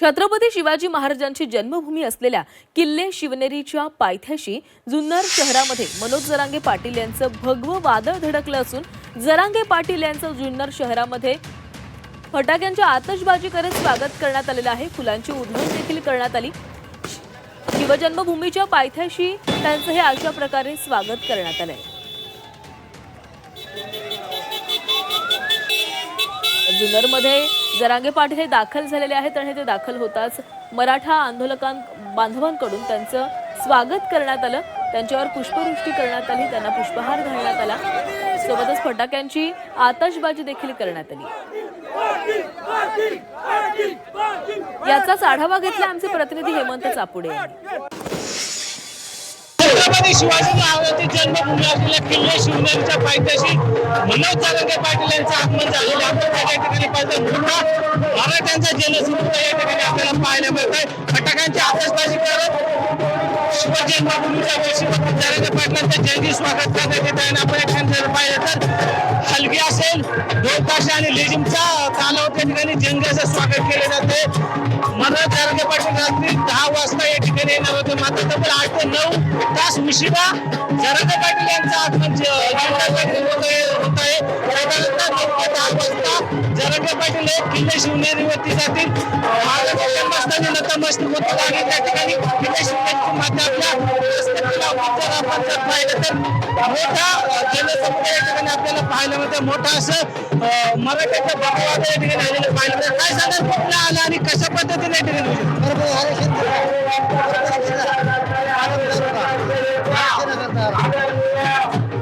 छत्रपती शिवाजी महाराजांची जन्मभूमी असलेल्या किल्ले शिवनेरीच्या पायथ्याशी जुन्नर शहरामध्ये मनोज जरांगे पाटील यांचं भगवं वादळ धडकलं असून जरांगे पाटील यांचं जुन्नर शहरामध्ये फटाक्यांच्या आतषबाजी करत स्वागत करण्यात आलेलं आहे. फुलांची उधळण देखील करण्यात आली. शिवजन्मभूमीच्या पायथ्याशी त्यांचं हे अशा प्रकारे स्वागत करण्यात आलंय. जुन्नरमध्ये जरांगे पाटील हे दाखल झालेले आहेत आणि ते दाखल होताच मराठा आंदोलकां बांधवांकडून त्यांचं स्वागत करण्यात आलं. त्यांच्यावर पुष्पवृष्टी करण्यात आली. त्यांना पुष्पहार घालण्यात आला. सोबतच फटाक्यांची आतषबाजी देखील करण्यात आली. याचाच आढावा घेतला आमचे प्रतिनिधी हेमंत चापुडे यांनी. छत्रपती शिवाजी महाराजांची जन्मभूमी असलेल्या किल्ले शिवनेरीच्या पायथ्याशी मनोज जारंगे पाटील यांचं आगमन झालेलं आपल्याला या त्या ठिकाणी पाहिजे मोठा मराठ्यांचा जनसमुद्र या ठिकाणी आपल्याला पाहायला मिळत आहे फटाक्यांची आतषबाजी करत शिवजन्मभूमीच्या वर्षी जारंगे पाटलांचं जयंती स्वागत करण्यात येत आहे. आपण एक ठिकाणी जर पाहिलं तर हलगी असेल दोताशा आणि लेझिमचा तालावर त्या ठिकाणी जंगाचं स्वागत केले जाते मनोज जारंगे पाटील रात्री दहा वाजता या ठिकाणी येणार होते. मात्र तब्बल आठ ते नऊ तास उशिरा पाटील यांचं आगमन होत आहे होत पाटील हे किल्ले शिवनेरीवरती जातील. महाराजांच्या जन्मस्थानी नतमस्तक होतील आणि त्या ठिकाणी किल्ले शिवनेरीची माता आपल्या पाहिलं तर मोठा जनसमुदाय या ठिकाणी आपल्याला पाहायला मिळतं. मोठा असं अ, मराठ्याचं भगवान या ठिकाणी आलेलं पाहिलं काय सांगाल कुठला आला आणि कशा पद्धतीने या ठिकाणी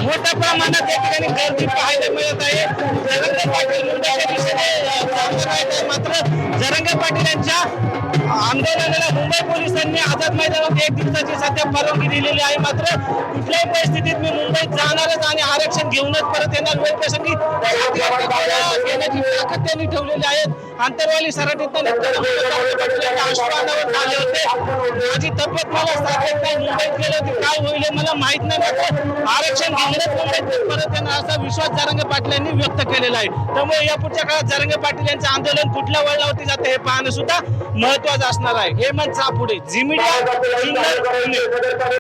मोठ्या प्रमाणात या ठिकाणी गर्दी पाहायला मिळत आहे. जरंगे पाटील मुंबईच्या दिशेने मात्र जरंगे पाटील यांच्या आंदोलनाला मुंबई पोलिसांनी आझाद मैदानात एक दिवसाची सध्या परवानगी दिलेली आहे. मात्र कुठल्याही परिस्थितीत मी मुंबईत जाणारच आणि आरक्षण घेऊनच परत येणार. वेळ प्रसंगी घेण्याची ताकद त्यांनी ठेवलेली आहेत आंतरवाली सराटीत आश्वानावर झाले होते. माझी तब्येत मला साथ नाही मुंबईत गेलं की काय होईल मला माहीत नाही. मात्र आरक्षण घेऊनच मुंबईत परत येणार असा विश्वास जारंगे पाटील यांनी व्यक्त केलेला आहे. त्यामुळे या पुढच्या काळात जारंगे पाटील यांचं आंदोलन कुठल्या वळणावरती जाते हे पाहणं सुद्धा महत्वाचं असणार आहे. हे सापुडे झी मीडिया जुन्नर,